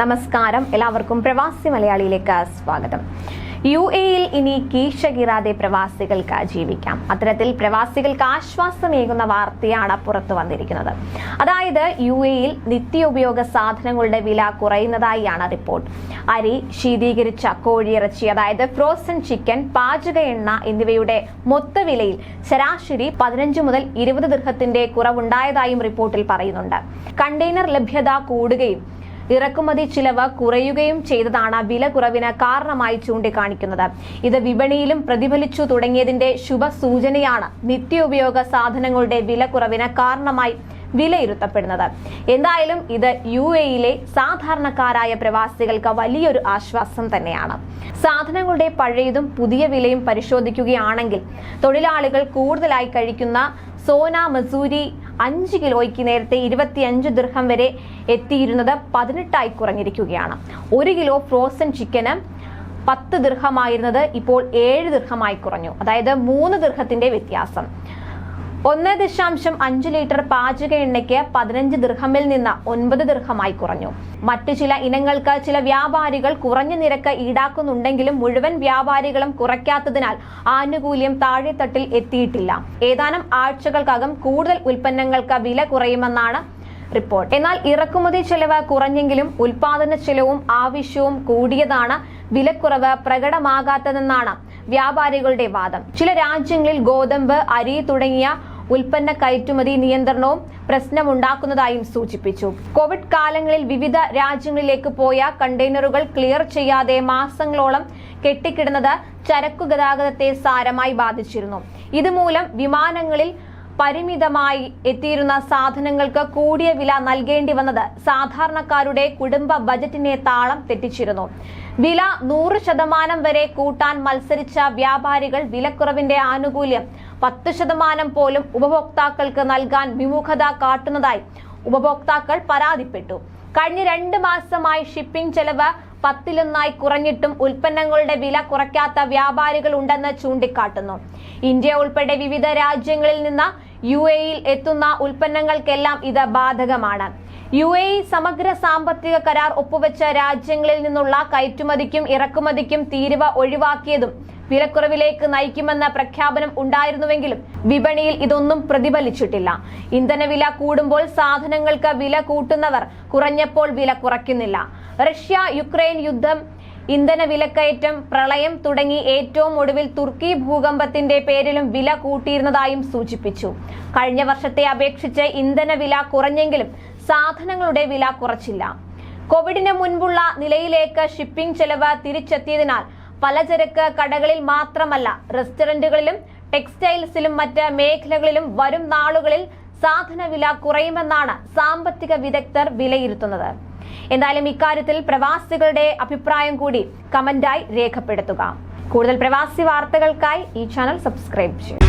നമസ്കാരം. എല്ലാവർക്കും പ്രവാസി മലയാളിയിലേക്ക് സ്വാഗതം. യു എയിൽ ഇനി കീശകിറാതെ പ്രവാസികൾക്ക് ജീവിക്കാം. അത്തരത്തിൽ പ്രവാസികൾക്ക് ആശ്വാസമേകുന്ന വാർത്തയാണ് പുറത്തു വന്നിരിക്കുന്നത്. അതായത് യു എയിൽ നിത്യോപയോഗ സാധനങ്ങളുടെ വില കുറയുന്നതായാണ് റിപ്പോർട്ട്. അരി ശീതീകരിച്ച കോഴിയിറച്ചി അതായത് ഫ്രോസൺ ചിക്കൻ പാചക എണ്ണ എന്നിവയുടെ മൊത്ത വിലയിൽ ശരാശരി പതിനഞ്ച് മുതൽ ഇരുപത് ദീർഘത്തിന്റെ കുറവുണ്ടായതായും റിപ്പോർട്ടിൽ പറയുന്നുണ്ട്. കണ്ടെയ്നർ ലഭ്യത കൂടുകയും ഇറക്കുമതി ചിലവ് കുറയുകയും ചെയ്തതാണ് വില കുറവിന് കാരണമായി ചൂണ്ടിക്കാണിക്കുന്നത്. ഇത് വിപണിയിലും പ്രതിഫലിച്ചു തുടങ്ങിയതിന്റെ ശുഭസൂചനയാണ് നിത്യോപയോഗ സാധനങ്ങളുടെ വില കുറവിന് കാരണമായി വിലയിരുത്തപ്പെടുന്നത്. എന്തായാലും ഇത് യു എയിലെ സാധാരണക്കാരായ പ്രവാസികൾക്ക് വലിയൊരു ആശ്വാസം തന്നെയാണ്. സാധനങ്ങളുടെ പഴയതും പുതിയ വിലയും പരിശോധിക്കുകയാണെങ്കിൽ തൊഴിലാളികൾ കൂടുതലായി കഴിക്കുന്ന സോന മസൂരി അഞ്ച് കിലോയ്ക്ക് നേരത്തെ ഇരുപത്തിയഞ്ച് ദീർഘം വരെ എത്തിയിരുന്നത് പതിനെട്ടായി കുറഞ്ഞിരിക്കുകയാണ്. ഒരു കിലോ ഫ്രോസൺ ചിക്കന് പത്ത് ദീർഘമായിരുന്നത് ഇപ്പോൾ ഏഴ് ദീർഘമായി കുറഞ്ഞു. അതായത് മൂന്ന് ദീർഘത്തിന്റെ വ്യത്യാസം. ഒന്ന് ദശാംശം അഞ്ച് ലിറ്റർ പാചക എണ്ണയ്ക്ക് പതിനഞ്ച് ദീർഘമിൽ നിന്ന് ഒൻപത് ദീർഘമായി കുറഞ്ഞു. മറ്റു ചില ഇനങ്ങൾക്ക് ചില വ്യാപാരികൾ കുറഞ്ഞ നിരക്ക് ഈടാക്കുന്നുണ്ടെങ്കിലും മുഴുവൻ വ്യാപാരികളും കുറയ്ക്കാത്തതിനാൽ ആനുകൂല്യം താഴെത്തട്ടിൽ എത്തിയിട്ടില്ല. ഏതാനും ആഴ്ചകൾക്കകം കൂടുതൽ ഉൽപ്പന്നങ്ങൾക്ക് വില കുറയുമെന്നാണ് റിപ്പോർട്ട്. എന്നാൽ ഇറക്കുമതി ചെലവ് കുറഞ്ഞെങ്കിലും ഉൽപാദന ചെലവും ആവശ്യവും കൂടിയതാണ് വിലക്കുറവ് പ്രകടമാകാത്തതെന്നാണ് വ്യാപാരികളുടെ വാദം. ചില രാജ്യങ്ങളിൽ ഗോതമ്പ് അരി തുടങ്ങിയ ഉൽപ്പന്ന കയറ്റുമതി നിയന്ത്രണവും പ്രശ്നമുണ്ടാക്കുന്നതായും സൂചിപ്പിച്ചു. കോവിഡ് കാലങ്ങളിൽ വിവിധ രാജ്യങ്ങളിലേക്ക് പോയ കണ്ടെയ്നറുകൾ ക്ലിയർ ചെയ്യാതെ മാസങ്ങളോളം കെട്ടിക്കിടന്നത് ചരക്കു ഗതാഗതത്തെ സാരമായി ബാധിച്ചിരുന്നു. ഇതുമൂലം വിമാനങ്ങളിൽ പരിമിതമായി എത്തിയിരുന്ന സാധനങ്ങൾക്ക് കൂടിയ വില നൽകേണ്ടി വന്നത് സാധാരണക്കാരുടെ കുടുംബ ബജറ്റിനെ താളം തെറ്റിച്ചിരുന്നു. വില നൂറ് ശതമാനം വരെ കൂട്ടാൻ മത്സരിച്ച വ്യാപാരികൾ വിലക്കുറവിന്റെ ആനുകൂല്യം പത്ത് ശതമാനം പോലും ഉപഭോക്താക്കൾക്ക് നൽകാൻ വിമുഖത കാട്ടുന്നതായി ഉപഭോക്താക്കൾ പരാതിപ്പെട്ടു. കഴിഞ്ഞ രണ്ട് മാസമായി ഷിപ്പിംഗ് ചെലവ് പത്തിലൊന്നായി കുറഞ്ഞിട്ടും ഉൽപ്പന്നങ്ങളുടെ വില കുറയ്ക്കാത്ത വ്യാപാരികൾ ഉണ്ടെന്ന് ചൂണ്ടിക്കാട്ടുന്നു. ഇന്ത്യ ഉൾപ്പെടെ വിവിധ രാജ്യങ്ങളിൽ നിന്ന് യു എയിൽ എത്തുന്ന ഉൽപ്പന്നങ്ങൾക്കെല്ലാം ഇത് ബാധകമാണ്. യു എ സമഗ്ര സാമ്പത്തിക കരാർ ഒപ്പുവെച്ച രാജ്യങ്ങളിൽ നിന്നുള്ള കയറ്റുമതിക്കും ഇറക്കുമതിക്കും തീരുവ ഒഴിവാക്കിയതും വിലക്കുറവിലേക്ക് നയിക്കുമെന്ന പ്രഖ്യാപനം ഉണ്ടായിരുന്നുവെങ്കിലും വിപണിയിൽ ഇതൊന്നും പ്രതിഫലിച്ചിട്ടില്ല. ഇന്ധനവില കൂടുമ്പോൾ സാധനങ്ങൾക്ക് വില കൂട്ടുന്നവർ കുറഞ്ഞപ്പോൾ വില കുറയ്ക്കുന്നില്ല. റഷ്യ യുക്രൈൻ യുദ്ധം ഇന്ധന വിലക്കയറ്റം പ്രളയം തുടങ്ങി ഏറ്റവും ഒടുവിൽ തുർക്കി ഭൂകമ്പത്തിന്റെ പേരിലും വില കൂട്ടിയിരുന്നതായും സൂചിപ്പിച്ചു. കഴിഞ്ഞ വർഷത്തെ അപേക്ഷിച്ച് ഇന്ധന വില കുറഞ്ഞെങ്കിലും സാധനങ്ങളുടെ വില കുറച്ചില്ല. കോവിഡിന് മുൻപുള്ള നിലയിലേക്ക് ഷിപ്പിംഗ് ചെലവ് തിരിച്ചെത്തിയതിനാൽ പലചരക്ക് കടകളിൽ മാത്രമല്ല റെസ്റ്റോറന്റുകളിലും ടെക്സ്റ്റൈൽസിലും മറ്റ് മേഖലകളിലും വരും നാളുകളിൽ സാധന വില കുറയുമെന്നാണ് സാമ്പത്തിക വിദഗ്ധർ വിലയിരുത്തുന്നത്. എന്തായാലും ഇക്കാര്യത്തിൽ പ്രവാസികളുടെ അഭിപ്രായം കൂടി കമന്റായി രേഖപ്പെടുത്തുക. കൂടുതൽ പ്രവാസി വാർത്തകൾക്കായി ഈ ചാനൽ സബ്സ്ക്രൈബ് ചെയ്യും.